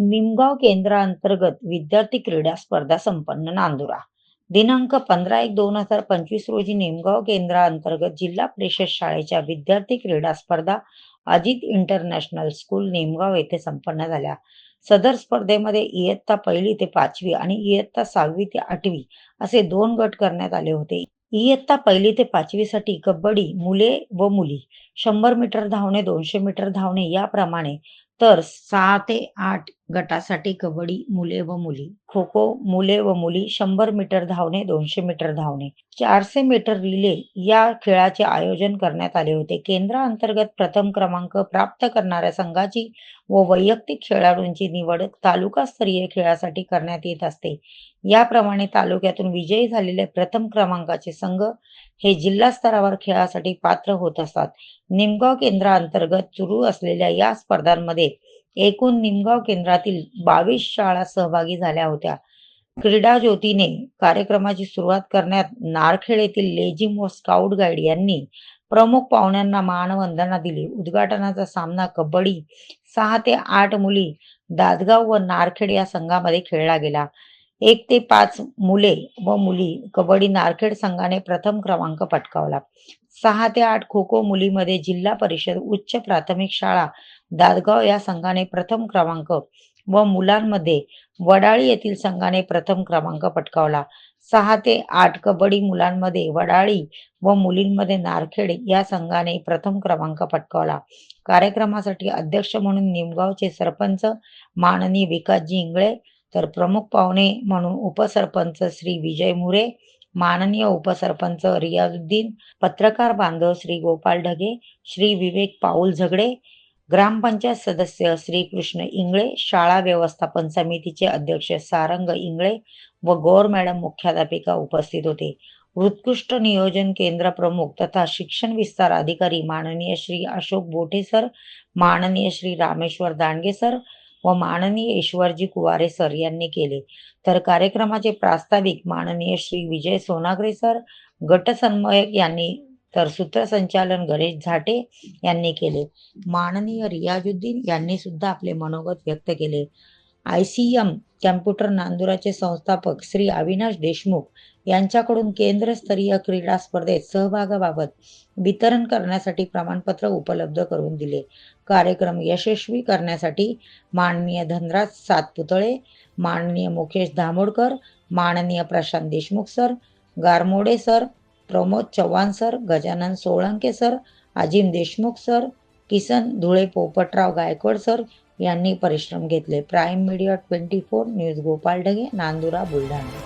निमगाव केंद्रांतर्गत विद्यार्थी क्रीडा स्पर्धा संपन्न नांदुरा. दिनांक पंधरा एक दोन हजार पंचवीस रोजी निमगाव केंद्रांतर्गत जिल्हा परिषद शाळेच्या विद्यार्थी क्रीडा स्पर्धा अजित इंटरनॅशनल स्कूल निमगाव येथे संपन्न झाल्या. सदर स्पर्धेमध्ये इयत्ता पहिली ते पाचवी आणि इयत्ता सहावी ते आठवी असे दोन गट करण्यात आले होते. इयत्ता पहिली ते पाचवी साठी कबड्डी मुले व मुली शंभर मीटर धावणे दोनशे मीटर धावणे याप्रमाणे तर सहा ते आठ गटासाठी कबड्डी मुले व मुली खो खो मुले व मुली शंभर मीटर धावणे दोनशे मीटर धावणे चारशे मीटर रिले या खेळाचे आयोजन करण्यात आले होते. केंद्राअंतर्गत प्रथम क्रमांक प्राप्त करणाऱ्या संघाची व वैयक्तिक खेळाडूंची निवड तालुकास्तरीय खेळासाठी करण्यात येत असते. याप्रमाणे तालुक्यातून विजयी झालेले प्रथम क्रमांकाचे संघ हे जिल्हा स्तरावर खेळासाठी पात्र होत असतात. निमगाव केंद्राअंतर्गत सुरू असलेल्या या स्पर्धांमध्ये एकूण निमगाव केंद्रातील बावीस शाळा सहभागी झाल्या होत्या. क्रीडा ज्योतीने कार्यक्रमाची सुरुवात करण्यात नारखेड येथील लेझिम व स्काउट गाईड यांनी प्रमुख पाहुण्यांना मानवंदना दिली. उद्घाटनाचा सामना कबड्डी सहा ते आठ मुली दादगाव व नारखेड या संघामध्ये खेळला गेला. एक ते पाच मुले व मुली कबड्डी नारखेड संघाने प्रथम क्रमांक पटकावला. सहा ते आठ खो खो मुलीमध्ये जिल्हा परिषद उच्च प्राथमिक शाळा दादगाव या संघाने प्रथम क्रमांक व मुलांमध्ये वडाळी येथील संघाने प्रथम क्रमांक पटकावला. सहा ते आठ कबड्डी मुलांमध्ये वडाळी व मुलींमध्ये नारखेड या संघाने प्रथम क्रमांक पटकावला. कार्यक्रमासाठी अध्यक्ष म्हणून निमगावचे सरपंच माननीय विकासजी इंगळे तर प्रमुख पाहुणे म्हणून उपसरपंच श्री विजय मुरे माननीय उपसरपंच रियाजुद्दीन पत्रकार बांधव श्री गोपाल ढगे श्री विवेक पाऊल झगडे ग्रामपंचायत सदस्य श्री कृष्ण इंगळे शाळा व्यवस्थापन समितीचे अध्यक्ष सारंग इंगळे व गौर मॅडम मुख्याध्यापिका उपस्थित होते. उत्कृष्ट नियोजन केंद्र प्रमुख तथा शिक्षण विस्तार अधिकारी माननीय श्री अशोक बोठे सर माननीय श्री रामेश्वर दांडगे सर व माननीय ईश्वरजी कुवारे सर यांनी केले. तर कार्यक्रमाचे प्रास्ताविक माननीय श्री विजय सोनागरे सर गटसन्मयक यांनी तर सूत्रसंचालन गणेश झाटे यांनी केले. माननीय रियाजुद्दीन यांनी सुद्धा आपले मनोगत व्यक्त केले. आय सी एम कॅम्प्युटर नांदुराचे संस्थापक श्री अविनाश देशमुख यांच्याकडून केंद्रस्तरीय क्रीडा स्पर्धेत सहभागाबाबत वितरण करण्यासाठी प्रमाणपत्र उपलब्ध करून दिले. कार्यक्रम यशस्वी करण्यासाठी माननीय धनराज सातपुतळे माननीय मुकेश दामोडकर माननीय Prashant Deshmukh sir Garmode sir Pramod Chavan sir Gajanan Solanke sir Ajim Deshmukh sir Kisan Dhule Popatrao Gaikwad sir यांनी परिश्रम घेतले. Prime media twenty four news Gopal Dhage Nandura Buldhana.